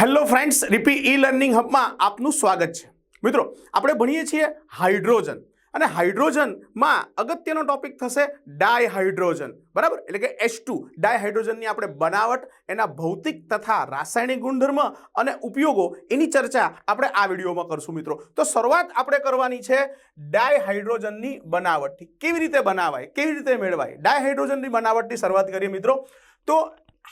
Hello friends, Ripi e learning હબમાં આપનું સ્વાગત છે. મિત્રો, આપણે ભણીએ છીએ હાઇડ્રોજન અને હાઇડ્રોજનમાં અગત્યનો ટોપિક થશે ડાયહાઇડ્રોજન, બરાબર? એટલે કે એચ ટુ ડાયહાઇડ્રોજનની આપણે બનાવટ, એના ભૌતિક તથા રાસાયણિક ગુણધર્મ અને ઉપયોગો એની ચર્ચા આપણે આ વિડીયોમાં કરશું મિત્રો. તો શરૂઆત આપણે કરવાની છે ડાયહાઇડ્રોજનની બનાવટથી. કેવી રીતે બનાવાય? કેવી રીતે મેળવાય? ડાયહાઇડ્રોજનની બનાવટની શરૂઆત કરીએ મિત્રો. તો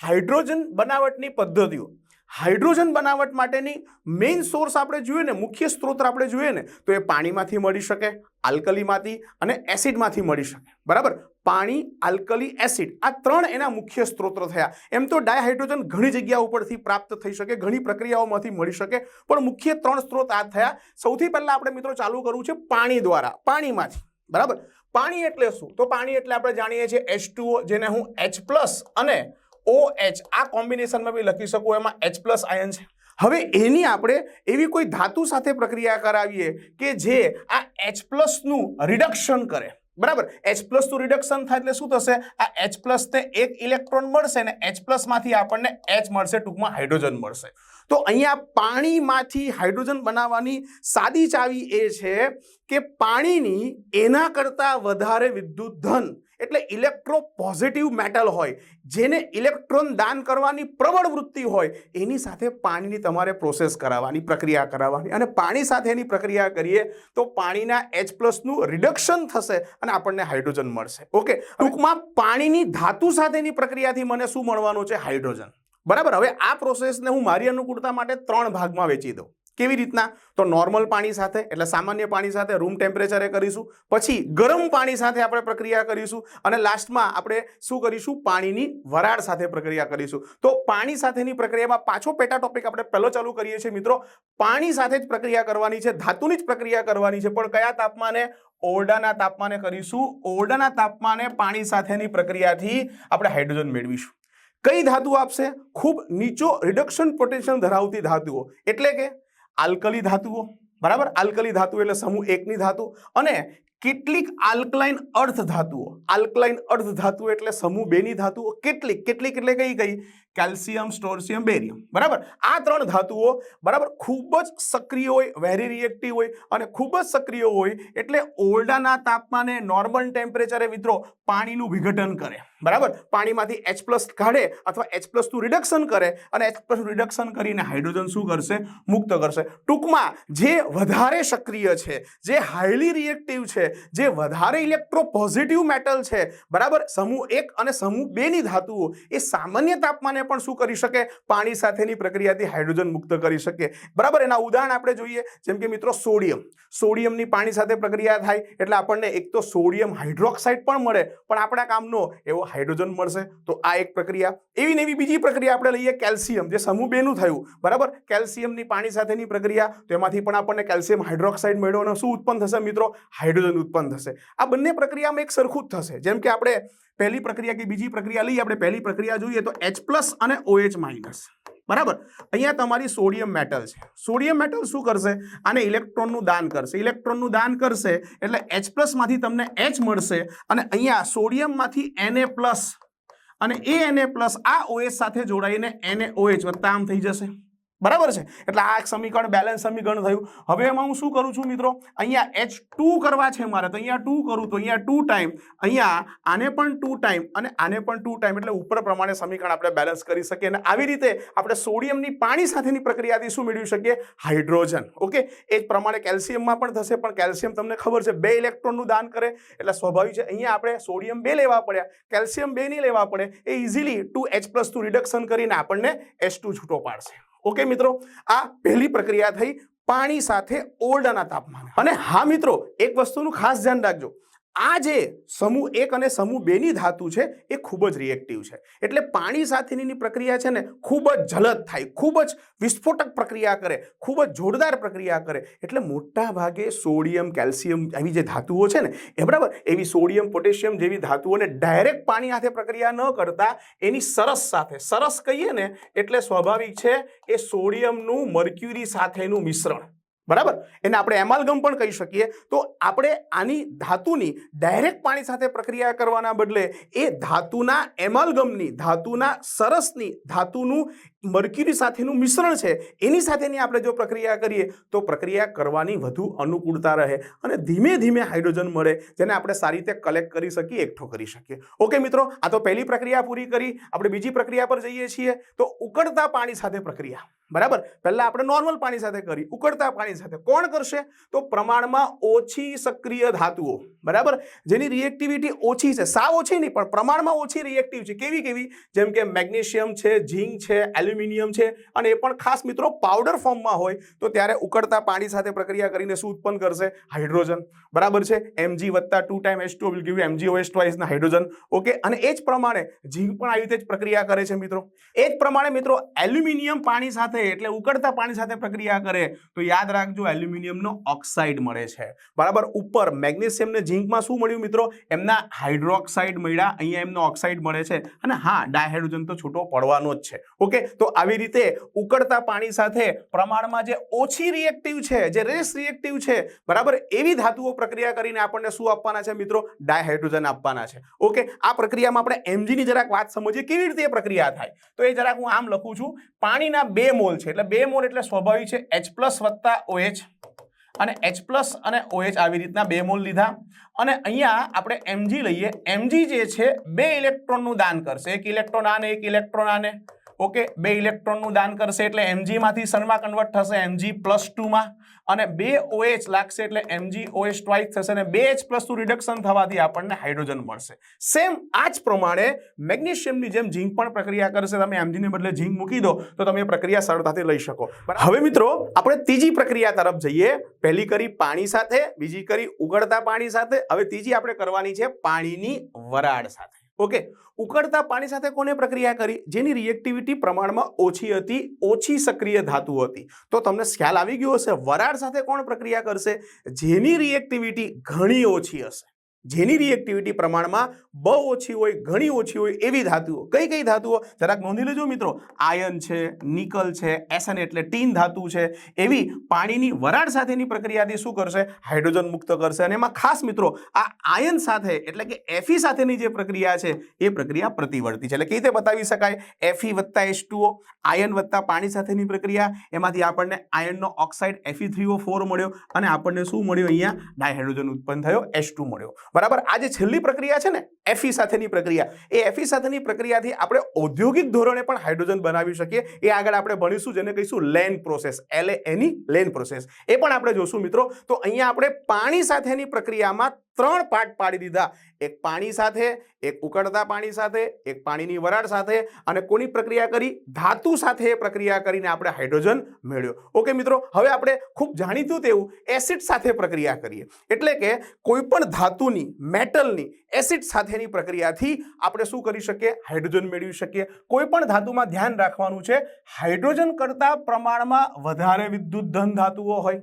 હાઇડ્રોજન બનાવટની પદ્ધતિઓ. હાઇડ્રોજન બનાવટ માટેની મેઇન સોર્સ આપણે જોઈએ ને, મુખ્ય સ્ત્રોત આપણે જોઈએ ને, તો એ પાણીમાંથી મળી શકે, આલ્કલીમાંથી અને એસિડમાંથી મળી શકે. બરાબર? પાણી, આલ્કલી, એસિડ આ ત્રણ એના મુખ્ય સ્ત્રોત થયા. એમ તો ડાયહાઇડ્રોજન ઘણી જગ્યા ઉપરથી પ્રાપ્ત થઈ શકે, ઘણી પ્રક્રિયાઓમાંથી મળી શકે, પણ મુખ્ય ત્રણ સ્ત્રોત આ થયા. સૌથી પહેલાં આપણે મિત્રો ચાલુ કરવું છે પાણી દ્વારા, પાણીમાંથી. બરાબર? પાણી એટલે શું? તો પાણી એટલે આપણે જાણીએ છીએ એચ જેને હું એચ પ્લસ અને ઓ એચ આ કોમ્બિનેશનમાં બી લખી શકું, એમાં એચ પ્લસ આયન છે. હવે એની આપણે એવી કોઈ ધાતુ સાથે પ્રક્રિયા કરાવીએ કે જે આ એચ પ્લસનું રિડક્શન કરે. બરાબર? એચ પ્લસનું રિડક્શન થાય એટલે શું થશે? આ એચ પ્લસને એક ઇલેક્ટ્રોન મળશે ને એચ પ્લસમાંથી આપણને એચ મળશે, ટૂંકમાં હાઇડ્રોજન મળશે. તો અહીંયા પાણીમાંથી હાઇડ્રોજન બનાવવાની સાદી ચાવી એ છે કે પાણીની એના કરતાં વધારે વિદ્યુત ધન એટલે ઇલેક્ટ્રો પોઝિટિવ મેટલ હોય, જેને ઇલેક્ટ્રોન દાન કરવાની પ્રબળ વૃત્તિ હોય, એની સાથે પાણીની તમારે પ્રોસેસ કરાવવાની, પ્રક્રિયા કરાવવાની. અને પાણી સાથે એની પ્રક્રિયા કરીએ, તો પાણીના એચ પ્લસનું રિડક્શન થશે અને આપણને હાઇડ્રોજન મળશે. ઓકે ટૂંકમાં પાણીની ધાતુ સાથેની પ્રક્રિયાથી મને શું મળવાનું છે? હાઇડ્રોજન બરાબર? હવે આ પ્રોસેસને હું મારી અનુકૂળતા માટે ત્રણ ભાગમાં વેચી દઉં. કેવી રીતના? તો નોર્મલ પાણી સાથે, એટલે સામાન્ય પાણી સાથે રૂમ ટેમ્પરેચરે કરીશું. પછી ગરમ પાણી સાથે આપણે પ્રક્રિયા કરીશું અને લાસ્ટમાં આપણે શું કરીશું? પાણીની વરાળ સાથે પ્રક્રિયા કરીશું. તો પાણી સાથેની પ્રક્રિયામાં પાછો પેટા ટોપિક આપણે પહેલો ચાલુ કરીએ છીએ મિત્રો. પાણી સાથે જ પ્રક્રિયા કરવાની છે, ધાતુની જ પ્રક્રિયા કરવાની છે. પણ કયા તાપમાને? ઓરડાના તાપમાને કરીશું. ઓરડાના તાપમાને પાણી સાથેની પ્રક્રિયાથી આપણે હાઇડ્રોજન મેળવીશું. કઈ ધાતુ આપશે? ખૂબ નીચો રિડક્શન પોટેન્શિયલ ધરાવતી ધાતુઓ. એટલે કે આલ્કલી ધાતુઓ, બરાબર? આલ્કલી ધાતુ એટલે સમૂહ એકની ધાતુ અને કેટલીક આલ્કલાઇન અર્ધ ધાતુઓ. આલ્કલાઇન અર્ધ ધાતુ એટલે સમૂહ બેની ધાતુઓ. કેટલીક કેટલીક એટલે કઈ કઈ? Calcium strontium barium. બરાબર? આ ત્રણ ધાતુઓ, બરાબર, ખૂબ જ સક્રિય હોય વેરી રિએક્ટિવ હોય અને ખૂબ જ સક્રિય હોય એટલે ઓરડાના તાપમાને નોર્મલ ટેમ્પરેચરે મિત્રો પાણીનું વિઘટન કરે. બરાબર? પાણીમાંથી એચ પ્લસ કાઢે અથવા એચ પ્લસનું રિડક્શન કરે અને એચ પ્લસનું રિડક્શન કરીને હાઇડ્રોજન શું કરશે? મુક્ત કરશે. ટૂંકમાં જે વધારે સક્રિય છે, જે હાઈલી રિએક્ટિવ છે, જે વધારે ઇલેક્ટ્રો પોઝિટિવ મેટલ છે, બરાબર? સમૂહ એક અને સમૂહ બેની ધાતુઓ એ સામાન્ય તાપમાને પણ શું કરી શકે? પાણી સાથેની પ્રક્રિયાથી હાઇડ્રોજન મુક્ત કરી શકે. બરાબર? એના ઉદાહરણ આપણે જોઈએ. જેમ કે મિત્રો સોડિયમ. સોડિયમની પાણી સાથે પ્રક્રિયા થાય એટલે આપણને એક તો સોડિયમ હાઇડ્રોક્સાઇડ પણ મળે. પણ આપણા કામનો એવો હાઇડ્રોજન મળશે તો આ એક પ્રક્રિયા. એવી ને એવી બીજી પ્રક્રિયા આપણે લઈએ કેલ્શિયમ. જે સમૂહ બેનું થયું, બરાબર? કેલ્શિયમની પાણી સાથેની પ્રક્રિયા, તો એમાંથી પણ આપણને કેલ્શિયમ હાઇડ્રોક્સાઇડ મળ્યો અને શું ઉત્પન્ન થશે મિત્રો? હાઇડ્રોજન ઉત્પન્ન થશે. આ બંને પ્રક્રિયામાં એક સરખું જ થશે. જેમ કે આપણે પહેલી પ્રક્રિયા કે બીજી પ્રક્રિયા લઈએ, આપણે પહેલી પ્રક્રિયા જોઈએ તો એચ પ્લસ અને ઓએચ માઇનસ બરાબર? અહીંયા તમારી સોડિયમ મેટલ છે. સોડિયમ મેટલ શું કરશે? આને ઇલેક્ટ્રોનનું દાન કરશે. ઇલેક્ટ્રોનનું દાન કરશે એટલે એચ પ્લસમાંથી તમને એચ મળશે અને અહીંયા સોડિયમમાંથી Na પ્લસ અને એ એનએ પ્લસ આ ઓએચ સાથે જોડાઈને NaOH વત્તા આમ થઈ જશે. બરાબર છે? એટલે આ એક સમીકરણ બેલેન્સ સમીકરણ થયું. હવે એમાં હું શું કરું છું મિત્રો? અહીંયા એચ ટુ કરવા છે મારે, તો અહીંયા ટુ કરું, તો અહીંયા ટુ ટાઈમ અહીંયા આને પણ ટુ ટાઈમ અને આને પણ ટુ ટાઈમ એટલે ઉપર પ્રમાણે સમીકરણ આપણે બેલેન્સ કરી શકીએ અને આવી રીતે આપણે સોડિયમની પાણી સાથેની પ્રક્રિયાથી શું મેળવી શકીએ? હાઇડ્રોજન ઓકે એ જ પ્રમાણે કેલ્શિયમમાં પણ થશે, પણ કેલ્શિયમ તમને ખબર છે, બે ઇલેક્ટ્રોનનું દાન કરે. એટલે સ્વાભાવિક છે, અહીંયા આપણે સોડિયમ બે લેવા પડ્યા. કેલ્શિયમ બે નહીં લેવા પડે, એ easily two H plus to reduction કરીને આપણને એચ ટુ છૂટો પાડશે. ઓકે, મિત્રો, આ પહેલી પ્રક્રિયા થઈ પાણી સાથે ઓરડાના તાપમાન. અને હા, મિત્રો, એક વસ્તુનું ખાસ ધ્યાન રાખજો. આ જે સમૂહ એક અને સમૂહ બેની ધાતુ છે, એ ખૂબ જ રિએક્ટિવ છે. એટલે પાણી સાથેની પ્રક્રિયા છે ને, ખૂબ જ જલદ થાય, ખૂબ જ વિસ્ફોટક પ્રક્રિયા કરે, ખૂબ જ જોરદાર પ્રક્રિયા કરે. એટલે મોટા ભાગે સોડિયમ, કેલ્શિયમ એવી જે ધાતુઓ છે ને, એ બરાબર, એવી સોડિયમ, પોટેશિયમ જેવી ધાતુઓને ડાયરેક્ટ પાણી સાથે પ્રક્રિયા ન કરતા, એની સરસ સાથે, સરસ કહીએ ને, એટલે સ્વાભાવિક છે, એ સોડિયમનું મર્ક્યુરી સાથેનું મિશ્રણ બરાબર? એને આપણે એમાલ્ગમ પણ કહી શકીએ. તો આપણે આની ધાતુની ડાયરેક્ટ પાણી સાથે પ્રક્રિયા કરવાના બદલે એ ધાતુના એમાલ્ગમની, ધાતુના સરસની, ધાતુનું મર્ક્યુરી સાથેનું મિશ્રણ છે, એની સાથેની આપણે જો પ્રક્રિયા કરીએ, તો પ્રક્રિયા કરવાની વધુ અનુકૂળતા રહે અને ધીમે ધીમે હાઇડ્રોજન મળે, જેને આપણે સારી રીતે કલેક્ટ કરી શકીએ, એકઠો કરી શકીએ. ઓકે મિત્રો, આ તો પહેલી પ્રક્રિયા પૂરી કરી. આપણે બીજી પ્રક્રિયા પર જઈએ છીએ. તો ઉકળતા પાણી સાથે પ્રક્રિયા. બરાબર? પહેલા આપણે નોર્મલ પાણી સાથે કરી, ઉકળતા પાણી સાથે. કોણ કરશે? તો પ્રમાણમાં ઓછી સક્રિય ધાતુઓ. બરાબર? જેની રિએક્ટિવિટી ઓછી છે. સાવ ઓછી નહીં, પણ પ્રમાણમાં ઓછી રિએક્ટિવ છે. કેવી કેવી? જેમ કે મેગ્નેશિયમ છે, ઝીંક છે, એલ્યુમિનિયમ છે, અને એ પણ ખાસ મિત્રો પાવડર ફોર્મમાં હોય, તો ત્યારે ઉકળતા પાણી સાથે પ્રક્રિયા કરીને શું ઉત્પન્ન કરશે? હાઇડ્રોજન. બરાબર છે? એમજી વત્તા two time S two will give MG OS ટ્વાઇસના hydrogen. Okay? અને એ જ પ્રમાણે ઝીંક પણ આવી રીતે જ પ્રક્રિયા કરે છે મિત્રો. એ જ પ્રમાણે મિત્રો એલ્યુમિનિયમ પાણી સાથે એટલે ઉકળતા પાણી સાથે પ્રક્રિયા કરે તો યાદ રાખજો એલ્યુમિનિયમનો ઓક્સાઇડ મળે છે. બરાબર? ઉપર મેગ્નેશિયમ ઝીંકમાં શું મળ્યું મિત્રો? એમના હાઇડ્રોક્સાઇડ મળ્યા, અહીંયા એમનો ઓક્સાઇડ મળે છે. અને હા, ડાયહાઇડ્રોજન તો છૂટો પડવાનો જ છે. ઓકે? તો આવી રીતે ઉકળતા પાણી સાથે પ્રમાણમાં જે ઓછી રિએક્ટિવ છે, જે રેસ રિએક્ટિવ છે, બરાબર? એવી ધાતુઓ પ્રક્રિયા કરીને આપણને શું આપવાના છે મિત્રો? ડાયહાઇડ્રોજન આપવાના છે. ઓકે? આ પ્રક્રિયામાં આપણે એમજીની જરાક વાત સમજીએ, કેવી રીતે પ્રક્રિયા થાય? તો એ જરાક હું આમ લખું છું. પાણીના બે મોલ છે. એટલે બે મોલ એટલે સ્વાભાવિક છે. એચ પ્લસ વત્તા ઓએચ અને એચ પ્લસ અને ઓએચ આવી રીતના બે મોલ લીધા. અને અહીંયા આપણે એમજી લઈએ. એમજી જે છે, બે ઇલેક્ટ્રોનનું દાન કરશે. એક ઇલેક્ટ્રોન આને, એક ઇલેક્ટ્રોન આને. ઓકે, બે ઇલેક્ટ્રોનનું દાન કરશે એટલે એમજી માંથી સનમાં કન્વર્ટ થશે? એમજી પ્લસ ટુમાં અને બે ઓએચ લાગશે એટલે એમજી ઓએચ ટ્વાઇસ થશે અને બે એચ પ્લસ રિડક્શન થવાથી આપણને હાઇડ્રોજન મળશે. સેમ આ જ પ્રમાણે મેગ્નેશિયમની જેમ ઝીંક પણ પ્રક્રિયા કરશે. તમે એમજીને બદલે ઝીંક મૂકી દો, તો તમે પ્રક્રિયા સરળતાથી લઈ શકો? હવે મિત્રો, આપણે ત્રીજી પ્રક્રિયા તરફ જઈએ. પહેલી કરી પાણી સાથે, બીજી કરી ઉગડતા પાણી સાથે. હવે ત્રીજી આપણે કરવાની છે પાણીની વરાળ સાથે. ઓકે ઉકળતા પાણી સાથે કોને પ્રક્રિયા કરી? જેની રિએક્ટિવિટી પ્રમાણમાં ઓછી હતી, ઓછી સક્રિય ધાતુ હતી. તો તમને ખ્યાલ આવી ગયો હશે, વરાળ સાથે કોણ પ્રક્રિયા કરશે? જેની રિએક્ટિવિટી ઘણી ઓછી હશે. જેની રિએક્ટિવિટી પ્રમાણમાં બહુ ઓછી હોય, ઘણી ઓછી હોય એવી ધાતુઓ. કઈ કઈ ધાતુઓ? જરાક નોંધી લેજો મિત્રો. આયન છે નિકલ છે એસન એટલે ટીન ધાતુ છે. એવી પાણીની વરાળ સાથેની પ્રક્રિયાથી શું કરશે? હાઇડ્રોજન મુક્ત કરશે. અને એમાં ખાસ મિત્રો, આ આયન સાથે, એટલે કે એફી સાથેની જે પ્રક્રિયા છે, એ પ્રક્રિયા પ્રતિવર્તી છે. એટલે કેવી રીતે બતાવી શકાય? એફી વત્તા એચ ટુઓ આયન વત્તા પાણી સાથેની પ્રક્રિયા. એમાંથી આપણને આયનનો oxide F E three O four મળ્યો. અને આપણને શું મળ્યું? અહીંયા ડાયહાઇડ્રોજન ઉત્પન્ન થયો એચ ટુ મળ્યો. બરાબર? આ જે છેલ્લી પ્રક્રિયા છે ને એફી સાથેની પ્રક્રિયા, એ એફી સાથેની પ્રક્રિયાથી આપણે ઔદ્યોગિક ધોરણે પણ હાઇડ્રોજન બનાવી શકીએ. એ આગળ આપણે ભણીશું, જેને કહીશું લેન પ્રોસેસ એલ એની લેન પ્રોસેસ. એ પણ આપણે જોશું મિત્રો. તો અહીંયા આપણે પાણી સાથેની પ્રક્રિયામાં ત્રણ પાર્ટ પાડી દીધા. એક પાણી સાથે, એક ઉકળતા પાણી સાથે, એક પાણીની વરાળ સાથે અને કોની પ્રક્રિયા કરી? ધાતુ સાથે પ્રક્રિયા કરીને આપણે હાઇડ્રોજન મેળવ્યો. ઓકે મિત્રો, હવે આપણે ખૂબ જાણીતું તેવું એસિડ સાથે પ્રક્રિયા કરીએ. એટલે કે કોઈ પણ ધાતુની, મેટલની એસિડ સાથેની પ્રક્રિયાથી આપણે શું કરી શકીએ? હાઇડ્રોજન મેળવી શકીએ. કોઈ પણ ધાતુમાં ધ્યાન રાખવાનું છે, હાઇડ્રોજન કરતાં પ્રમાણમાં વધારે વિદ્યુત ધન ધાતુઓ હોય.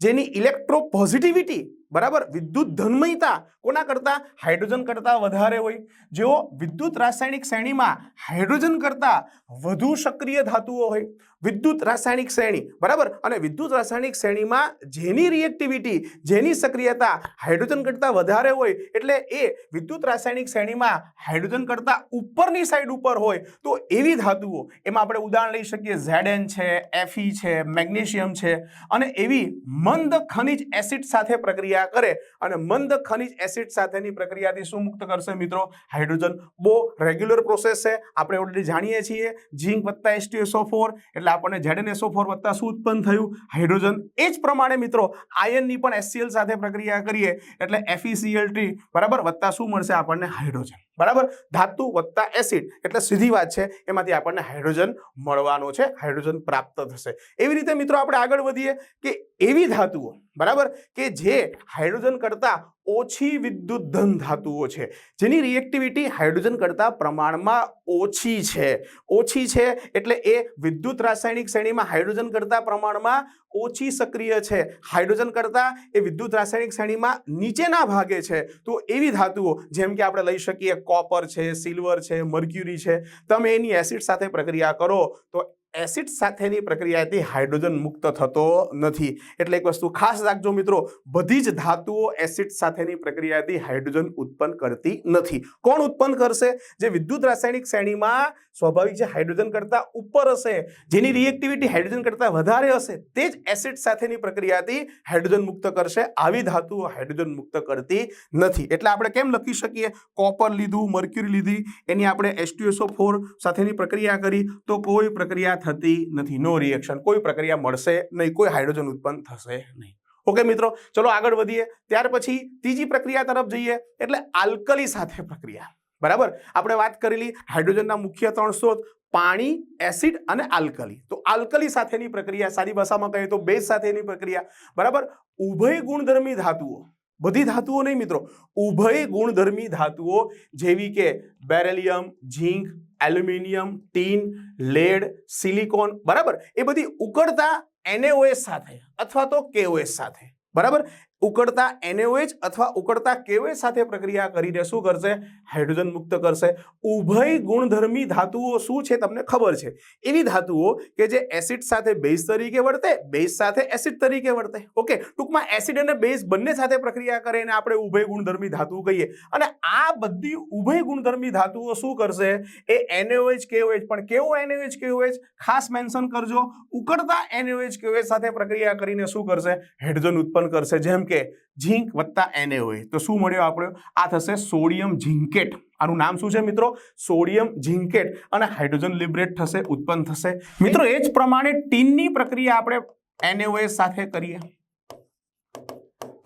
જેની ઇલેક્ટ્રો પોઝિટિવિટી બરાબર? વિદ્યુત ધનમયતા કોના કરતાં? હાઇડ્રોજન કરતાં વધારે હોય. જેઓ વિદ્યુત રાસાયણિક શ્રેણીમાં હાઇડ્રોજન કરતાં વધુ સક્રિય ધાતુઓ હોય. વિદ્યુત રાસાયણિક શ્રેણી, બરાબર? અને વિદ્યુત રાસાયણિક શ્રેણીમાં જેની રિએક્ટિવિટી જેની સક્રિયતા હાઇડ્રોજન કરતાં વધારે હોય, એટલે એ વિદ્યુત રાસાયણિક શ્રેણીમાં હાઇડ્રોજન કરતાં ઉપરની સાઈડ ઉપર હોય, તો એવી ધાતુઓ, એમાં આપણે ઉદાહરણ લઈ શકીએ, ઝેડએન છે એફઈ છે, મેગ્નેશિયમ છે, અને એવી મંદ ખનિજ એસિડ સાથે પ્રક્રિયા કરે, અને મંદ ખનિજ એસિડ સાથેની પ્રક્રિયાથી શું મુક્ત કરશે મિત્રો? હાઇડ્રોજન બહુ રેગ્યુલર પ્રોસેસ છે. આપણે ઓલરેડી જાણીએ છીએ. ઝીંક વત્તા એસટીએસઓ ફોર એટલે આપણને ઝેડએનએસઓ ફોર વત્તા શું ઉત્પન્ન થયું? હાઇડ્રોજન. એ જ પ્રમાણે મિત્રો, આયનની પણ એસસીએલ સાથે પ્રક્રિયા કરીએ, એટલે એફઈસીએલ ટ્રી બરાબર વત્તા શું મળશે? આપણને હાઇડ્રોજન. બરાબર? ધાતુ વત્તા એસિડ, એટલે સીધી વાત છે, એમાંથી આપણને હાઇડ્રોજન મળવાનો છે, હાઇડ્રોજન પ્રાપ્ત થશે. એવી રીતે મિત્રો આપણે આગળ વધીએ કે એવી ધાતુઓ, બરાબર? કે જે હાઇડ્રોજન કરતાં ઓછી વિદ્યુત ધન ધાતુઓ છે. જેની રિએક્ટિવિટી હાઇડ્રોજન કરતાં પ્રમાણમાં ઓછી છે. ઓછી છે એટલે એ વિદ્યુત રાસાયણિક શ્રેણીમાં હાઇડ્રોજન કરતાં પ્રમાણમાં ઓછી સક્રિય છે. હાઇડ્રોજન કરતાં એ વિદ્યુત રાસાયણિક શ્રેણીમાં નીચેના ભાગે છે. તો એવી ધાતુઓ, જેમ કે આપણે લઈ શકીએ કોપર છે સિલ્વર છે મર્ક્યુરી છે તમે એની એસિડ સાથે પ્રક્રિયા કરો તો એસિડ સાથેની પ્રક્રિયાથી હાઇડ્રોજન મુક્ત થતો નથી. એટલે એક વસ્તુ ખાસ રાખજો મિત્રો, બધી જ ધાતુઓ એસિડ સાથેની પ્રક્રિયાથી હાઇડ્રોજન ઉત્પન્ન કરતી નથી. કોણ ઉત્પન્ન કરશે? જે વિદ્યુત રાસાયણિક શ્રેણીમાં સ્વાભાવિક છે, હાઇડ્રોજન કરતાં ઉપર હશે. જેની રિએક્ટિવિટી હાઇડ્રોજન કરતાં વધારે હશે, તે જ એસિડ સાથેની પ્રક્રિયાથી હાઇડ્રોજન મુક્ત કરશે. આવી ધાતુઓ હાઇડ્રોજન મુક્ત કરતી નથી. એટલે આપણે કેમ લખી શકીએ? કોપર લીધું, મર્ક્યુરી લીધી, એની આપણે એસટીએસઓ ફોર સાથેની પ્રક્રિયા કરી, તો કોઈ પ્રક્રિયા થતી નથી. નો રિએક્શન કોઈ પ્રક્રિયા મળશે નહીં. કોઈ હાઇડ્રોજન ઉત્પન્ન થશે નહીં. ઓકે મિત્રો, ચલો આગળ વધીએ. ત્યાર પછી ત્રીજી પ્રક્રિયા તરફ જઈએ. એટલે આલ્કલી સાથે પ્રક્રિયા. બરાબર? આપણે વાત કરેલી હાઇડ્રોજનના મુખ્ય ત્રણ સ્ત્રોત, પાણી એસિડ અને આલ્કલી તો આલ્કલી સાથેની પ્રક્રિયા સારી ભાષામાં કહીએ તો બેઝ સાથેની પ્રક્રિયા. બરાબર? ઉભય ગુણધર્મી ધાતુઓ. બધી ધાતુઓ નહીં, મિત્રો. ઉભય ગુણધર્મી ધાતુઓ જેવી કે beryllium, zinc aluminium, tin, lead, silicon, બરાબર? એ બધી ઉકળતા એનએઓએસ સાથે અથવા તો કેઓએસ સાથે. બરાબર? ઉકળતા એનએઓએચ અથવા ઉકળતા કેવે સાથે પ્રક્રિયા કરીને શું કરશે? હાઇડ્રોજન મુક્ત કરશે. ઉભય ગુણધર્મી ધાતુઓ શું છે તમને ખબર છે? એવી ધાતુઓ કે જે એસિડ સાથે બેઝ તરીકે વર્તે બેઝ સાથે એસિડ તરીકે વર્તે ઓકે, ટૂંકમાં એસિડ અને બેઝ બંને સાથે પ્રક્રિયા કરે એને આપણે ઉભય ગુણધર્મી ધાતુ કહીએ. અને આ બધી ઉભય ગુણધર્મી ધાતુઓ શું કરશે? એ એનએઓએચ કેઓએચ, પણ કેવો એનએઓએચ કેઓએચ? ખાસ મેન્શન કરજો. ઉકળતા એનએઓએચ કેઓએચ સાથે પ્રક્રિયા કરીને શું કરશે? હાઇડ્રોજન ઉત્પન્ન કરશે. જેમ કે ઝીંક વત્તા એનએઓએ તો શું મળ્યો આપણે? આ થશે સોડિયમ ઝીંકેટ. આનું નામ શું છે મિત્રો? Sodium zincate. અને હાઇડ્રોજન લિબરેટ થશે, ઉત્પન્ન થશે. મિત્રો, એ જ પ્રમાણે ટીનની પ્રક્રિયા આપણે એનએઓએસ સાથે કરીએ.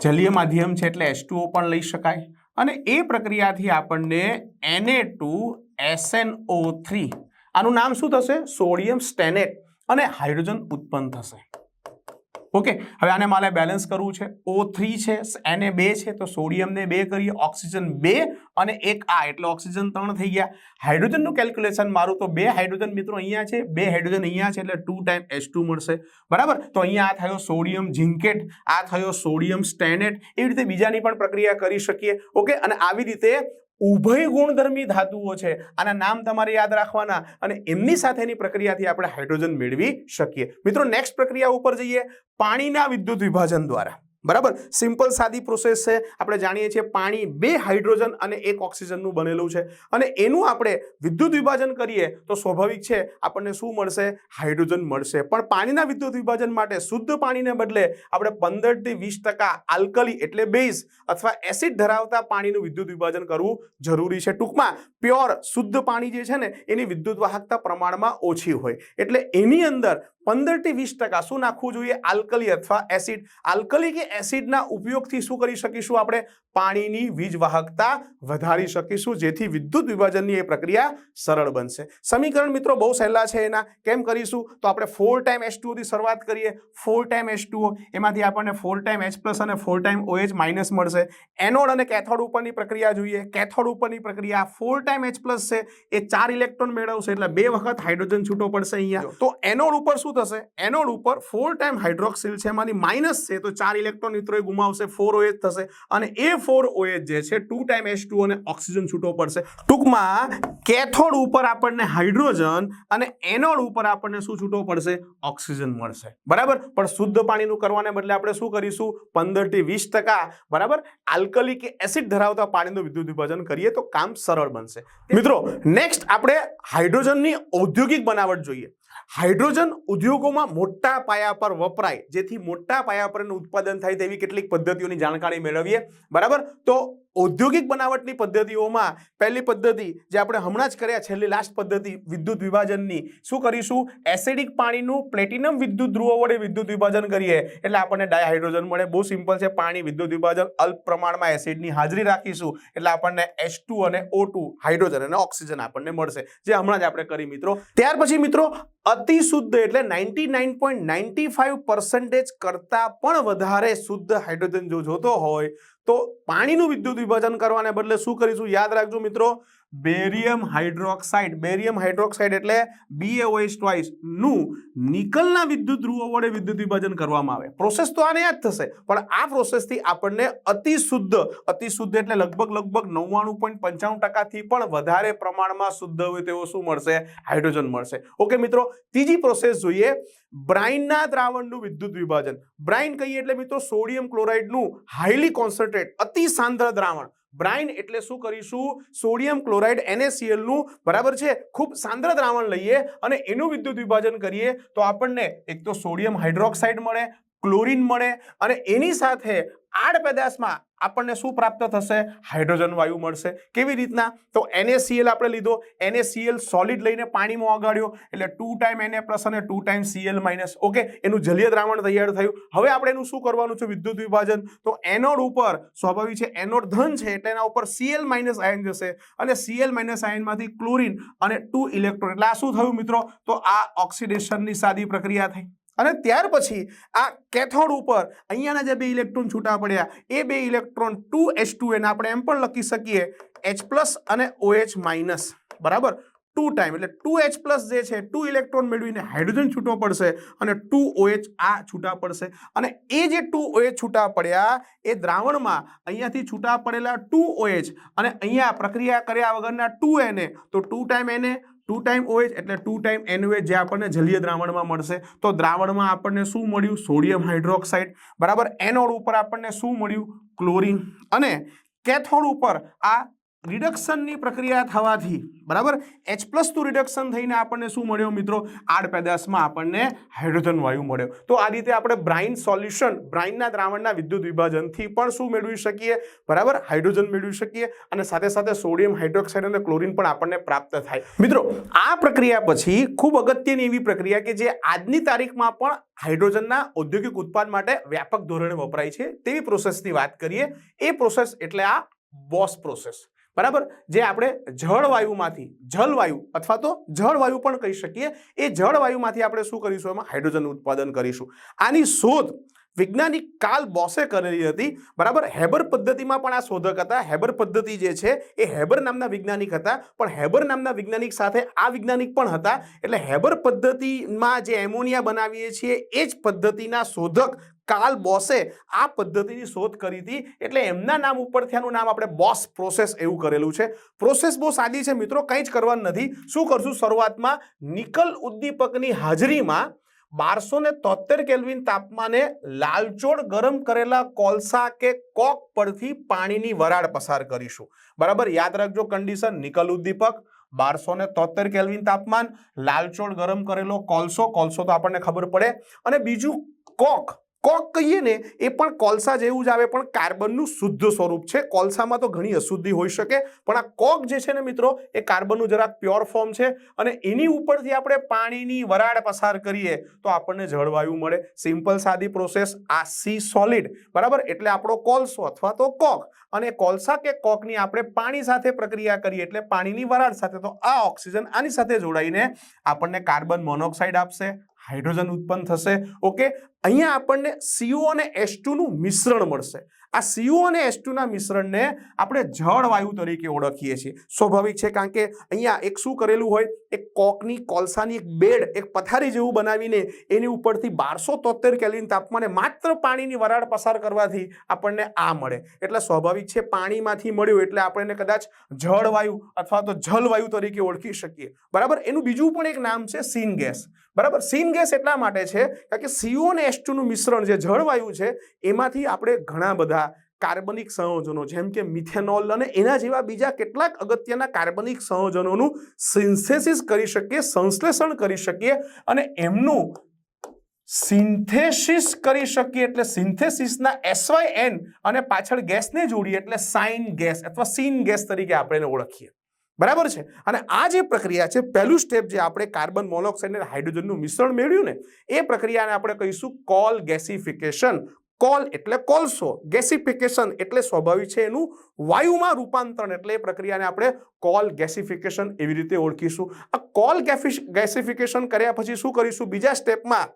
જલીય માધ્યમ છે એટલે એચ પણ લઈ શકાય. અને એ પ્રક્રિયાથી આપણને એને ટુ એસએનઓ થ્રી આનું નામ શું થશે? Sodium stannate. અને હાઇડ્રોજન ઉત્પન્ન થશે. ઓકે, હવે આને મારે બેલેન્સ કરવું છે. ઓ થ્રી છે એને બે છે, તો સોડિયમને બે કરીએ ઓક્સિજન બે અને એક આ, એટલે ઓક્સિજન ત્રણ થઈ ગયા. હાઇડ્રોજનનું કેલ્ક્યુલેશન મારું તો બે હાઇડ્રોજન મિત્રો અહીંયા છે, બે હાઇડ્રોજન અહીંયા છે, એટલે ટુ ટાઈમ એચ ટુ મળશે. બરાબર? તો અહીંયા આ થયો સોડિયમ ઝિંકેટ આ થયો સોડિયમ સ્ટેનેટ એવી રીતે બીજાની પણ પ્રક્રિયા કરી શકીએ. ઓકે? અને આવી રીતે ઉભય ગુણધર્મી ધાતુઓ છે. આના નામ તમારે યાદ રાખવાના અને એમની સાથેની પ્રક્રિયાથી આપણે હાઇડ્રોજન મેળવી શકીએ. મિત્રો નેક્સ્ટ પ્રક્રિયા ઉપર જઈએ. પાણીના વિદ્યુત વિભાજન દ્વારા. બરાબર? સિમ્પલ સાદી પ્રોસેસ છે. આપણે જાણીએ છીએ પાણી બે હાઇડ્રોજન અને એક ઓક્સિજનનું બનેલું છે. અને એનું આપણે વિદ્યુત વિભાજન કરીએ તો સ્વાભાવિક છે, આપણને શું મળશે? હાઇડ્રોજન મળશે. પણ પાણીના વિદ્યુત વિભાજન માટે શુદ્ધ પાણીને બદલે આપણે પંદરથી વીસ ટકા આલ્કલી એટલે બેઝ અથવા એસિડ ધરાવતા પાણીનું વિદ્યુત વિભાજન કરવું જરૂરી છે. ટૂંકમાં પ્યોર શુદ્ધ પાણી જે છે ને, એની વિદ્યુત વાહકતા પ્રમાણમાં ઓછી હોય. એટલે એની અંદર પંદરથી વીસ ટકા શું નાખવું જોઈએ? આલ્કલી અથવા એસિડ. આલ્કલી કે એસિડના ઉપયોગથી શું કરી શકીશું આપણે? પાણીની વીજ વાહકતા વધારી શકીશું જેથી વિદ્યુત વિભાજનની એ પ્રક્રિયા સરળ બનશે. સમીકરણ મિત્રો બહુ સહેલા છે એના. કેમ કરીશું? તો આપણે ફોર ટાઈમ એચ ટુઓથી શરૂઆત કરીએ. ફોર ટાઈમ એચ એમાંથી આપણને ફોર ટાઈમ એચ પ્લસ અને four time O H minus મળશે. એનોડ અને કેથોડ ઉપરની પ્રક્રિયા જોઈએ. કેથોડ ઉપરની પ્રક્રિયા ફોર ટાઈમ એચ પ્લસ છે. એ ચાર ઇલેક્ટ્રોન મેળવશે. એટલે બે વખત હાઇડ્રોજન છૂટો પડશે અહીંયા. તો એનોડ ઉપર શું થશે? એનોડ ઉપર ફોર ટાઈમ હાઇડ્રોક્સિલ છે, એમાંથી માઇનસ છે, તો ચાર ઇલેક્ટ્રોન મિત્રો એ ગુમાવશે ફોર ઓએચ થશે, અને એ ફોર ઓએચ જે છે ટુ ટાઈમ એચ ટુ અને ઓક્સિજન છૂટો પડશે. ટૂંકમાં, કેથોડ ઉપર આપણને હાઇડ્રોજન અને એનોડ ઉપર આપણને શું છૂટો પડશે? ઓક્સિજન મળશે. બરાબર? પણ શુદ્ધ પાણીનું કરવાને બદલે આપણે શું કરીશું? પંદરથી વીસ ટકા, બરાબર? આલ્કલી કે એસિડ ધરાવતા પાણીનું વિદ્યુત વિભાજન કરીએ તો કામ સરળ બનશે. મિત્રો નેક્સ્ટ આપણે હાઇડ્રોજનની ઔદ્યોગિક બનાવટ જોઈએ. હાઇડ્રોજન ઉદ્યોગોમાં મોટા પાયા પર વપરાય, જેથી મોટા પાયા પરનું ઉત્પાદન થાય તેવી કેટલીક પદ્ધતિઓની જાણકારી મેળવીએ. બરાબર? તો ઔદ્યોગિક બનાવટની પદ્ધતિઓમાં પહેલી પદ્ધતિ જે આપણે હમણાં જ કર્યા, છેલ્લી લાસ્ટ પદ્ધતિ, વિદ્યુત વિભાજનની. શું કરીશું? એસિડિક પાણીનું પ્લેટિનમ વિદ્યુત ધ્રુવો વડે વિદ્યુત વિભાજન કરીએ. એટલે આપણને ડાયહાઇડ્રોજન મળે. બહુ સિમ્પલ છે. પાણી, વિદ્યુત વિભાજન, અલ્પ પ્રમાણમાં એસિડની હાજરી રાખીશું. એટલે આપણને ટુ અને ઓ હાઇડ્રોજન અને ઓક્સિજન આપણને મળશે. જે હમણાં જ આપણે કરી, મિત્રો. ત્યાર પછી, મિત્રો, અતિ શુદ્ધ એટલે ninety nine point ninety five percentage કરતાં પણ વધારે શુદ્ધ હાઇડ્રોજન જો જોતો હોય તો પાણીનું વિદ્યુત વિભાજન કરવાને બદલે શું કરીશું? યાદ રાખજો મિત્રો બેરિયમ હાઇડ્રોક્સાઇડ. બેરિયમ હાઇડ્રોક્સાઇડ એટલે બીએઓએસ ટ્વાઇસનું નિકલના વિદ્યુત ધ્રુવો વડે વિદ્યુત વિભાજન કરવામાં આવે. પ્રોસેસ તો આને યાદ થશે, પણ આ પ્રોસેસથી આપણને અતિ શુદ્ધ અતિ શુદ્ધ એટલે લગભગ લગભગ નવ્વાણું પોઈન્ટ પંચાણું ટકાથી પણ વધારે પ્રમાણમાં શુદ્ધ હોય તેવો શું મળશે? હાઇડ્રોજન મળશે. ઓકે મિત્રો, ત્રીજી પ્રોસેસ જોઈએ, બ્રાઇનના દ્રાવણનું વિદ્યુત વિભાજન. બ્રાઇન કહીએ એટલે મિત્રો સોડિયમ ક્લોરાઇડનું હાઈલી કોન્સન્ટ્રેટ અતિ સાંદ્ર દ્રાવણ. બ્રાઇન એટલે શું કરીશું? સોડિયમ ક્લોરાઇડ એનએસીએલનું બરાબર છે? ખૂબ સાંદ્ર દ્રાવણ લઈએ અને એનું વિદ્યુત વિભાજન કરીએ તો આપણને એક તો સોડિયમ હાઇડ્રોક્સાઇડ મળે ક્લોરીન મળે અને એની સાથે આડ પેદાશમાં આપણને શું પ્રાપ્ત થશે? હાઇડ્રોજન વાયુ મળશે. કેવી રીતના? તો એનએસીએલ આપણે લીધો. એનએસીએલ સોલિડ લઈને પાણીમાં ઓગાળ્યો. એટલે ટુ ટાઈમ એને પ્લસ અને two time CL minus okay એનું જલીય દ્રાવણ તૈયાર થયું. હવે આપણે એનું શું કરવાનું છે? વિદ્યુત વિભાજન. તો એનોડ ઉપર, સ્વાભાવિક છે, એનોડ ધન છે, એટલે એના ઉપર સીએલ માઇનસ આયન જશે. અને સીએલ માઇનસ આયનમાંથી ક્લોરિન અને ટુ ઇલેક્ટ્રોન એટલે આ શું થયું મિત્રો? તો આ ઓક્સિડેશનની સાદી પ્રક્રિયા થઈ. અને ત્યાર પછી આ કેથોડ ઉપર અહીંયાના જે બે ઇલેક્ટ્રોન છૂટા પડ્યા, એ બે ઇલેક્ટ્રોન ટુ એચ ટુ એને આપણે એમ પણ લખી શકીએ, એચ પ્લસ અને ઓએચ માઇનસ. બરાબર? ટુ ટાઈમ, એટલે ટુ એચ પ્લસ જે છે, ટુ ઇલેક્ટ્રોન મેળવીને હાઇડ્રોજન છૂટો પડશે અને ટુ ઓએચ આ છૂટા પડશે. અને એ જે ટુ ઓએચ છૂટા પડ્યા, એ દ્રાવણમાં અહીંયાથી છૂટા પડેલા ટુ ઓએચ અને અહીંયા પ્રક્રિયા કર્યા વગરના ટુ એને, તો two time NA two time OH એટલે ટુ ટાઈમ એનઓએચ જે આપણને જલીય દ્રાવણમાં મળશે. તો દ્રાવણમાં આપણને શું મળ્યું? સોડિયમ હાઇડ્રોક્સાઇડ બરાબર? એનોડ ઉપર આપણને શું મળ્યું? ક્લોરિન અને કેથોડ ઉપર આ રિડક્શનની પ્રક્રિયા થવાથી, બરાબર? એચ પ્લસનું રિડક્શન થઈને આપણને શું મળ્યો મિત્રો? આડ પેદાશમાં આપણને હાઇડ્રોજન વાયુ મળ્યો. તો આ રીતે આપણે બ્રાઇન સોલ્યુશન, બ્રાઇનના દ્રાવણના વિદ્યુત વિભાજનથી પણ શું મેળવી શકીએ? બરાબર? હાઇડ્રોજન મેળવી શકીએ અને સાથે સાથે સોડિયમ હાઇડ્રોક્સાઇડ અને ક્લોરિન પણ આપણને પ્રાપ્ત થાય. મિત્રો, આ પ્રક્રિયા પછી ખૂબ અગત્યની એવી પ્રક્રિયા કે જે આજની તારીખમાં પણ હાઇડ્રોજનના ઔદ્યોગિક ઉત્પાદન માટે વ્યાપક ધોરણે વપરાય છે. તેવી પ્રોસેસની વાત કરીએ. એ પ્રોસેસ એટલે આ બોસ પ્રોસેસ બરાબર? જે આપણે જળવાયુમાંથી, જલવાયુ અથવા તો જળવાયુ પણ કહી શકીએ, એ જળવાયુમાંથી આપણે શું કરીશું? એમાં હાઇડ્રોજન ઉત્પાદન કરીશું. આની શોધ વૈજ્ઞાનિક કાલ બોસે કરેલી હતી, બરાબર? હેબર પદ્ધતિમાં પણ આ શોધક હતા. હેબર પદ્ધતિ જે છે, એ હેબર નામના વૈજ્ઞાનિક હતા, પણ હેબર નામના વૈજ્ઞાનિક સાથે આ વૈજ્ઞાનિક પણ હતા. એટલે હેબર પદ્ધતિમાં જે એમોનિયા બનાવીએ છીએ, એ જ પદ્ધતિના શોધક કાલ બોસે આ પદ્ધતિની શોધ કરી હતી. એટલે એમના નામ ઉપરથી આનું નામ આપણે બોસ પ્રોસેસ એવું કરેલું છે. પ્રોસેસ બહુ સાદી છે મિત્રો, કંઈ જ કરવાનું નથી. શું કરશું? શરૂઆતમાં નિકલ ઉદ્દીપકની હાજરીમાં બારસો ને તોતેર કેલ્વિન તાપમાને લાલચોળ ગરમ કરેલા કોલસા કે કોક પરથી પાણીની વરાળ પસાર કરીશું. બરાબર? યાદ રાખજો કન્ડિશન નિકલ ઉદ્દીપક બારસો ને તોતેર કેલ્વિન તાપમાન, લાલચોળ ગરમ કરેલો કોલસો. કોલસો તો આપણને ખબર પડે. અને બીજું કોક કોક કહીએ ને, એ પણ કોલસા જેવું જ આવે, પણ કાર્બનનું શુદ્ધ સ્વરૂપ છે. કોલસામાં તો ઘણી અશુદ્ધિ હોઈ શકે, પણ આ કોક જે છે ને મિત્રો, એ કાર્બનનું જરાક પ્યોર ફોર્મ છે અને એની ઉપરથી આપણે પાણીની વરાળ પસાર કરીએ, તો આપણને જળવાયુ મળે. સિમ્પલ સાદી પ્રોસેસ, આ સી સોલિડ, બરાબર? એટલે આપણો કોલસો અથવા તો કોક, અને કોલસા કે કોકની આપણે પાણી સાથે પ્રક્રિયા કરીએ, એટલે પાણીની વરાળ સાથે, તો આ ઓક્સિજન આની સાથે જોડાઈને આપણને કાર્બન મોનોક્સાઇડ આપશે હાઇડ્રોજન ઉત્પન્ન થશે. ઓકે? અહીંયા આપણને સીઓ અને એસનું મિશ્રણ મળશે. આ સીઓ અને એસ ના મિશ્રણને આપણે જળવાયુ તરીકે ઓળખીએ છીએ. સ્વાભાવિક છે કારણ કે અહીંયા એક શું કરેલું હોય? એક કોકની, કોલસાની એક બેડ, એક પથારી જેવું બનાવીને એની ઉપરથી બારસો તોતેર કેલ્વિન તાપમાને માત્ર પાણીની વરાળ પસાર કરવાથી આપણને આ મળે. એટલે સ્વાભાવિક છે પાણીમાંથી મળ્યું એટલે આપણે કદાચ જળવાયુ અથવા તો જલવાયુ તરીકે ઓળખી શકીએ. બરાબર? એનું બીજું પણ એક નામ છે સીન ગેસ બરાબર? સીન ગેસ એટલા માટે છે કારણ કે સીઓ અને એસનું મિશ્રણ જે જળવાયુ છે, એમાંથી આપણે ઘણા બધા કાર્બનિક સંયોજનો, જેમ કે મિથેનોલ અને એના જેવા બીજા કેટલાક અગત્યના કાર્બનિક સંયોજનોનું સિન્થેસિસ કરી શકીએ, સંશ્લેષણ કરી શકીએ અને એમનું સિન્થેસિસ કરી શકીએ એટલે સિન્થેસિસના એસવાય એન અને પાછળ ગેસને જોડીએ એટલે સાઇન ગેસ અથવા સીન ગેસ તરીકે આપણે એને ઓળખીએ. બરાબર છે? અને આ જે પ્રક્રિયા છે, પહેલું સ્ટેપ જે આપણે કાર્બન મોનોક્સાઇડ અને હાઇડ્રોજનનું મિશ્રણ મેળવ્યું ને, એ પ્રક્રિયાને આપણે કહીશું કોલ ગેસિફિકેશન કોલ એટલે કોલસો. ગેસિફિકેશન એટલે સ્વાભાવિક છે એનું વાયુમાં રૂપાંતરણ એટલે એ પ્રક્રિયાને આપણે કોલ ગેસિફિકેશન એવી રીતે ઓળખીશું. આ કોલ ગેસિફિકેશન કર્યા પછી શું કરીશું? બીજા સ્ટેપમાં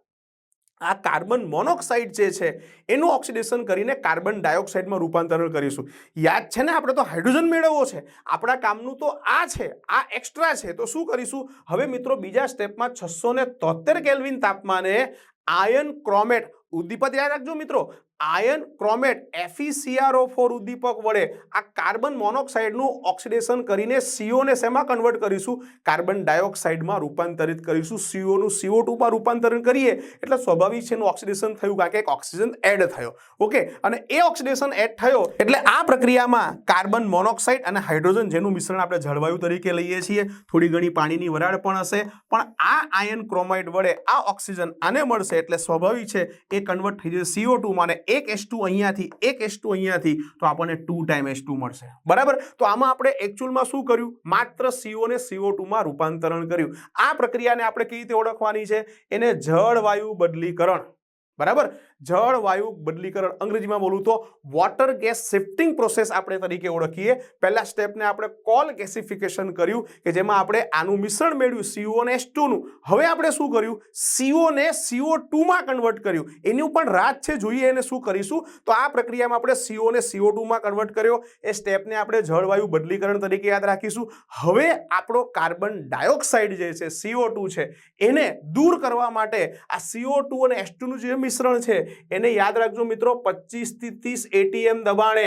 આ કાર્બન મોનોક્સાઇડ જે છે, એનું ઓક્સિડેશન કરીને કાર્બન ડાયોક્સાઇડમાં રૂપાંતરણ કરીશું. યાદ છે ને આપણે તો હાઇડ્રોજન મેળવવો છે. આપણા કામનું તો આ છે, આ એક્સ્ટ્રા છે. તો શું કરીશું? હવે મિત્રો બીજા સ્ટેપમાં છસો ને તોતેર કેલ્વિન તાપમાને આયન ક્રોમેટ ઉદ્દીપક યાદ રાખજો મિત્રો. આયન ક્રોમેટ એફીસીઆરઓ ફોર ઉદ્દીપક વડે આ કાર્બન મોનોક્સાઇડનું ઓક્સિડેશન કરીને સીઓને શેમાં કન્વર્ટ કરીશું? કાર્બન ડાયોક્સાઇડમાં રૂપાંતરિત કરીશું. સીઓનું સીઓ ટુમાં રૂપાંતરણ કરીએ. એટલે સ્વાભાવિક છે એનું ઓક્સિડેશન થયું કારણ કે એક ઓક્સિજન એડ થયો. ઓકે? અને એ ઓક્સિડેશન એડ થયો એટલે આ પ્રક્રિયામાં કાર્બન મોનોક્સાઇડ અને હાઇડ્રોજન જેનું મિશ્રણ આપણે જળવાયુ તરીકે લઈએ છીએ. થોડી ઘણી પાણીની વરાળ પણ હશે. પણ આ આયન ક્રોમાઇડ વડે આ ઓક્સિજન આને મળશે એટલે સ્વાભાવિક છે એ કન્વર્ટ થઈ જશે સીઓ ટુમાં અને એક એસ ટુ અહીંયાથી, એક એસ ટુ અહીંયાથી, તો આપણને ટુ ટાઈમ એસ ટુ મળશે. બરાબર? તો આમાં આપણે એકચ્યુઅલમાં શું કર્યું? માત્ર સીઓને સીઓ ટુમાં રૂપાંતરણ કર્યું. આ પ્રક્રિયાને આપણે કઈ રીતે ઓળખવાની છે? એને જળવાયુ બદલીકરણ. બરાબર? જળવાયુ બદલીકરણ, અંગ્રેજીમાં બોલું તો વોટર ગેસ શિફ્ટિંગ પ્રોસેસ આપણે તરીકે ઓળખીએ. પહેલા સ્ટેપને આપણે કોલ ગેસિફિકેશન કર્યું કે જેમાં આપણે આનું મિશ્રણ મેળવ્યું સીઓ ને એસ ટુનું હવે આપણે શું કર્યું? સીઓને સીઓ ટુમાં કન્વર્ટ કર્યું. એની પણ રાત છે, જોઈએ એને શું કરીશું? તો આ પ્રક્રિયામાં આપણે સીઓ ને સીઓ ટુમાં કન્વર્ટ કર્યો. એ સ્ટેપને આપણે જળવાયુ બદલીકરણ તરીકે યાદ રાખીશું. હવે આપણો કાર્બન ડાયોક્સાઇડ જે છે સીઓ છે, એને દૂર કરવા માટે આ સીઓ અને એસ જે મિશ્રણ છે એને યાદ રાખજો મિત્રો પચીસથી ત્રીસ એટીએમ દબાણે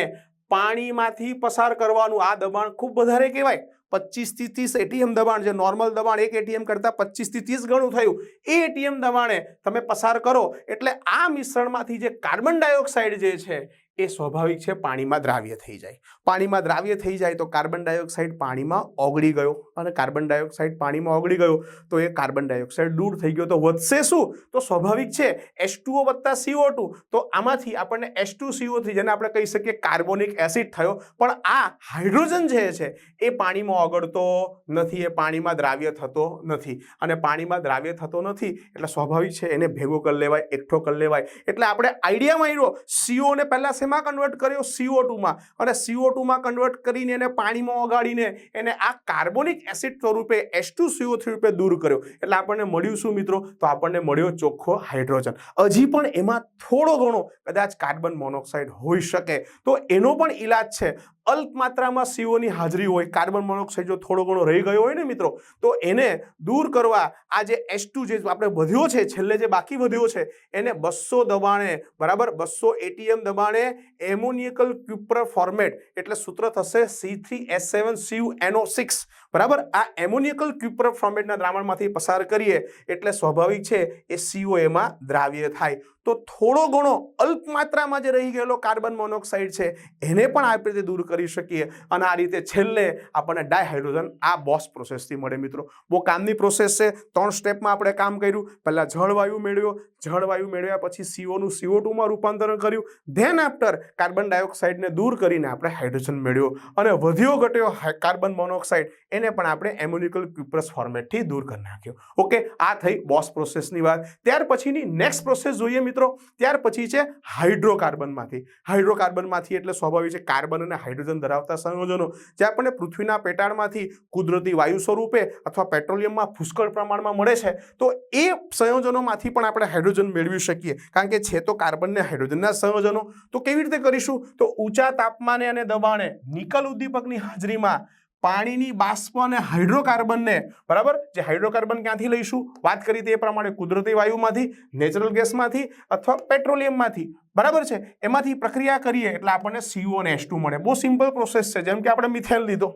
પાણીમાંથી પસાર કરવાનું. આ દબાણ ખૂબ વધારે કહેવાય. પચીસથી ત્રીસ એટીએમ દબાણ જે નોર્મલ દબાણ એક એટીએમ કરતાં પચીસથી ત્રીસ ગણું થયું. એ એટીએમ દબાણે તમે પસાર કરો. એટલે આ મિશ્રણમાંથી જે કાર્બન ડાયોક્સાઇડ જે છે એ સ્વાભાવિક છે, પાણીમાં દ્રાવ્ય થઈ જાય. પાણીમાં દ્રાવ્ય થઈ જાય તો કાર્બન ડાયોક્સાઇડ પાણીમાં ઓગળી ગયો અને કાર્બન ડાયોક્સાઇડ પાણીમાં ઓગળી ગયો તો એ કાર્બન ડાયોક્સાઇડ દૂર થઈ ગયો તો વધશે શું? તો સ્વાભાવિક છે એસ ટુઓ વત્તા સીઓ ટુ. તો આમાંથી આપણને એસ ટુ સીઓ થ્રી જેને આપણે કહી શકીએ કાર્બોનિક એસિડ થયો. પણ આ હાઇડ્રોજન જે છે, એ પાણીમાં ઓગળતો નથી, એ પાણીમાં દ્રાવ્ય થતો નથી. અને પાણીમાં દ્રાવ્ય થતો નથી, એટલે સ્વાભાવિક છે, એને ભેગો કરી લેવાય, એકઠો કરી લેવાય. એટલે આપણે આઈડિયામાં આવ્યો સીઓને પહેલા શેમાં કન્વર્ટ કર્યો સીઓ ટુમાં અને સીઓ ટુમાં કન્વર્ટ કરીને એને પાણીમાં ઓગાળીને એને આ કાર્બોનિક એસિડ સ્વરૂપે એસ ટુ સીઓ થ્રી રૂપે દૂર કર્યો. એટલે આપણને મળ્યું શું મિત્રો? તો આપણને મળ્યો ચોખ્ખો હાઇડ્રોજન. હજી પણ એમાં થોડો ઘણો કદાચ કાર્બન મોનોક્સાઇડ હોઈ શકે. તો એનો પણ ઈલાજ છે. અલ્પ માત્રામાં સીઓની હાજરી હોય, કાર્બન મોનોક્સાઇડ જો થોડો ઘણો રહી ગયો હોય ને મિત્રો, તો એને દૂર કરવા આ જે એસ ટુ જે આપણે વધ્યો છે, છેલ્લે જે બાકી વધ્યો છે, એને બસો દબાણે, બરાબર? બસો એટીએમ દબાણે એમોનિયકલ ક્યુપર ફોર્મેટ, એટલે સૂત્ર થશે C three S seven CU NO six બરાબર? આ એમોનિયકલ ક્યુપર ફોર્મેટના દ્રાવણમાંથી પસાર કરીએ એટલે સ્વાભાવિક છે એ સીઓ એમાં દ્રાવ્ય થાય. તો થોડો ઘણો અલ્પ માત્રામાં જે રહી ગયેલો કાર્બન મોનોક્સાઇડ છે, એને પણ આ રીતે દૂર કરી શકીએ અને આ રીતે છેલ્લે આપણને ડાયહાઇડ્રોજન આ બોસ પ્રોસેસથી મળે મિત્રો. બહુ કામની પ્રોસેસ છે. ત્રણ સ્ટેપમાં આપણે કામ કર્યું. પહેલાં જળવાયુ મેળવ્યો જળવાયુ મેળવ્યા પછી સીઓનું સીઓ ટુમાં રૂપાંતરણ કર્યું. ધેન આફ્ટર કાર્બન ડાયોક્સાઇડને દૂર કરીને આપણે હાઇડ્રોજન મેળવ્યો. અને વધ્યો ઘટ્યો કાર્બન મોનોક્સાઇડ એને પણ આપણે એમ્યુનિકલ ક્યુપ્રસ ફોર્મેટથી દૂર કરી નાખ્યો. ઓકે આ થઈ બોસ પ્રોસેસની વાત. ત્યાર પછીની નેક્સ્ટ પ્રોસેસ જોઈએ મિત્રો. ત્યાર પછી છે હાઇડ્રોકાર્બનમાંથી હાઇડ્રોકાર્બનમાંથી એટલે સ્વાભાવિક છે કાર્બન અને હાઇડ્રોજન ધરાવતા સંયોજનો. જે આપણને પૃથ્વીના પેટાળમાંથી કુદરતી વાયુ સ્વરૂપે અથવા પેટ્રોલિયમમાં પુષ્કળ પ્રમાણમાં મળે છે. તો એ સંયોજનોમાંથી પણ આપણે હાઇડ્રોજન મેળવી શકીએ. કારણ કે છે તો કાર્બનને હાઇડ્રોજનના સંયોજનો. તો કેવી રીતે કરીશું? તો ઊંચા તાપમાને અને દબાણે નિકલ ઉદ્દીપકની હાજરીમાં પાણીની બાષ્પ અને હાઇડ્રોકાર્બનને, બરાબર? જે હાઇડ્રોકાર્બન ક્યાંથી લઈશું? વાત કરી તે પ્રમાણે કુદરતી વાયુમાંથી, નેચરલ ગેસમાંથી અથવા પેટ્રોલિયમમાંથી. બરાબર છે? એમાંથી પ્રક્રિયા કરીએ એટલે આપણને સીઓ અને એસ મળે. બહુ સિમ્પલ પ્રોસેસ છે. જેમ કે આપણે મિથેન લીધો.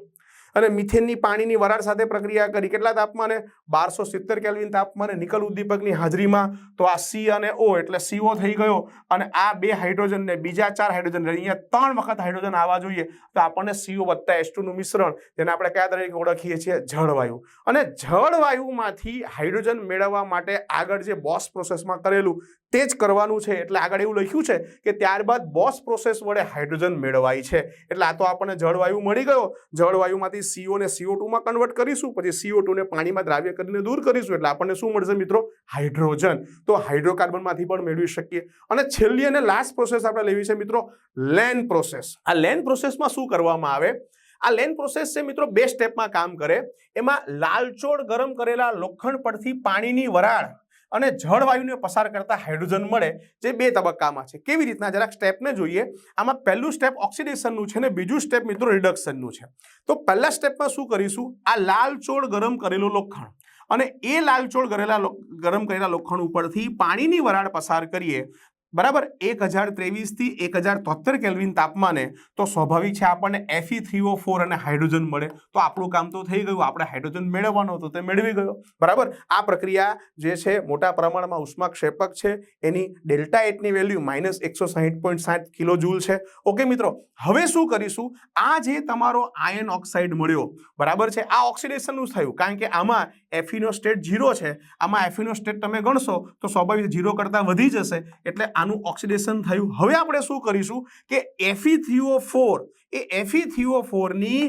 અને મિથેનની પાણીની વરાળ સાથે પ્રક્રિયા કરી. કેટલા તાપમાને? બારસો સિત્તેર કેલ્વિન તાપમાને નિકલ ઉદ્દીપકની હાજરીમાં. તો આ સી અને ઓ એટલે સીઓ થઈ ગયો અને આ બે હાઇડ્રોજનને, બીજા ચાર હાઇડ્રોજન અહીંયા ત્રણ વખત હાઇડ્રોજન આવવા જોઈએ. તો આપણને સીઓ વત્તા એસનું મિશ્રણ, જેને આપણે કયા તરીકે ઓળખીએ છીએ? જળવાયુ. અને જળવાયુમાંથી હાઇડ્રોજન મેળવવા માટે આગળ જે બોસ પ્રોસેસમાં કરેલું તે જ કરવાનું છે. એટલે આગળ એવું લખ્યું છે કે ત્યારબાદ બોસ પ્રોસેસ વડે હાઇડ્રોજન મેળવાય છે. એટલે આ તો આપણને જળવાયુ મળી ગયો. જળવાયુમાંથી સીઓને સીઓ ટુમાં કન્વર્ટ કરીશું. પછી સીઓ ટુને પાણીમાં દ્રાવ્ય કરીને દૂર કરીશું. એટલે આપણને શું મળશે મિત્રો? હાઇડ્રોજન. તો હાઇડ્રોકાર્બનમાંથી પણ મેળવી શકીએ. અને છેલ્લી અને લાસ્ટ પ્રોસેસ આપણે લેવી છે મિત્રો, લેન પ્રોસેસ. આ લેન પ્રોસેસમાં શું કરવામાં આવે? આ લેન પ્રોસેસ છે મિત્રો, બે સ્ટેપમાં કામ કરે. એમાં લાલચોળ ગરમ કરેલા લોખંડ પરથી પાણીની વરાળ અને જળવાયુને પસાર કરતા હાઇડ્રોજન મળે જે બે તબક્કામાં છે. કેવી રીતના? જરાક સ્ટેપને જોઈએ. આમાં પહેલું સ્ટેપ ઓક્સિડેશનનું છે ને બીજું સ્ટેપ મિત્રો રિડક્શનનું છે. તો પહેલા સ્ટેપમાં શું કરીશું? આ લાલચોળ ગરમ કરેલું લોખંડ અને એ લાલચોળ કરેલા ગરમ કરેલા લોખંડ ઉપરથી પાણીની વરાળ પસાર કરીએ બરાબર? એક હજાર ત્રેવીસથી એક હજાર તોતેર કેલ્વિન તાપમાને તો સ્વાભાવિક છે આપણને F E three O four અને હાઇડ્રોજન મળે. તો આપણું કામ તો થઈ ગયું. આપણે હાઇડ્રોજન મેળવવાનો હતો, તે મેળવી ગયો. બરાબર? આ પ્રક્રિયા જે છે, મોટા પ્રમાણમાં ઉષ્માક્ષેપક છે. એની ડેલ્ટા એટની વેલ્યુ માઇનસ એકસો સાહીઠ પોઈન્ટ સાત કિલો જૂલ છે. ઓકે મિત્રો, હવે શું કરીશું? આ જે તમારો આયન ઓક્સાઇડ મળ્યો, બરાબર છે? આ ઓક્સિડેશનનું થયું, કારણ કે આમાં એફીનો સ્ટેટ ઝીરો છે. આમાં એફીનો સ્ટેટ તમે ગણશો, તો સ્વાભાવિક ઝીરો કરતાં વધી જશે. એટલે આનું ઓક્સિડેશન થયું. હવે આપણે શું કરીશું કે એફી થ્રીઓ ફોર એ એફી ફોરની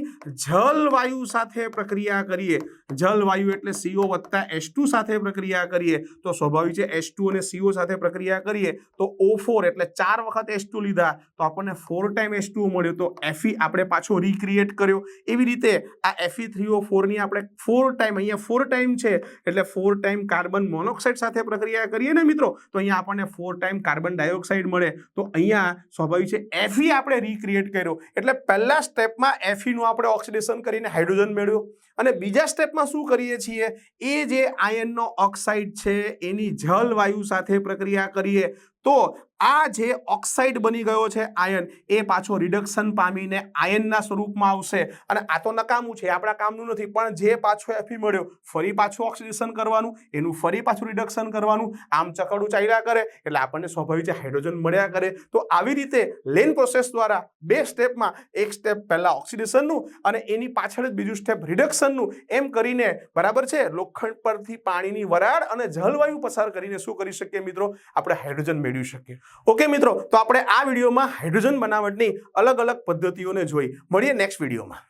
જલવાયુ સાથે પ્રક્રિયા કરીએ. જલવાયુ એટલે સીઓ વત્તા એસ ટુ સાથે પ્રક્રિયા કરીએ. તો સ્વાભાવિક છે એસ ટુ અને સીઓ સાથે પ્રક્રિયા કરીએ તો ઓ ફોર એટલે ચાર વખત એસ ટુ લીધા તો આપણને ફોર ટાઈમ એસ ટુ મળ્યો. તો એફી આપણે પાછો રિક્રિએટ કર્યો. એવી રીતે આ એફી થ્રીઓ ફોરની આપણે ફોર ટાઈમ અહીંયા ફોર ટાઈમ છે એટલે ફોર ટાઈમ કાર્બન મોનોક્સાઇડ સાથે પ્રક્રિયા કરીએ ને મિત્રો, તો અહીંયા આપણને ફોર ટાઈમ કાર્બન ડાયોક્સાઇડ મળે. તો અહીંયા સ્વાભાવિક છે એફી આપણે રિક્રિએટ કર્યો. એટલે પહેલા સ્ટેપમાં એફીનું આપણે ઓક્સિડેશન કરીને હાઇડ્રોજન મેળવ્યો. અને બીજા સ્ટેપમાં શું કરીએ છીએ? એ જે આયનનો ઓક્સાઇડ છે, એની જલવાયુ સાથે પ્રક્રિયા કરીએ. તો આ જે ઓક્સાઇડ બની ગયો છે આયન, એ પાછો રિડક્શન પામીને આયનના સ્વરૂપમાં આવશે. અને આ તો નકામું છે, આપણા કામનું નથી. પણ જે પાછો એફી મળ્યો, ફરી પાછું ઓક્સિડેશન કરવાનું, એનું ફરી પાછું રિડક્શન કરવાનું. આમ ચકડું ચાલ્યા કરે, એટલે આપણને સ્વાભાવિક હાઇડ્રોજન મળ્યા કરે. તો આવી રીતે લેન પ્રોસેસ દ્વારા બે સ્ટેપમાં, એક સ્ટેપ પહેલાં ઓક્સિડેશનનું અને એની પાછળ જ બીજું સ્ટેપ રિડક્શનનું એમ કરીને બરાબર છે? લોખંડ પરથી પાણીની વરાળ અને જલવાયુ પસાર કરીને શું કરી શકીએ મિત્રો? આપણે હાઇડ્રોજન મેળવી શકીએ. ઓકે મિત્રો, તો આપણે આ વિડીયોમાં હાઇડ્રોજન બનાવટની અલગ અલગ પદ્ધતિઓને જોઈ. મળીએ નેક્સ્ટ વિડીયોમાં.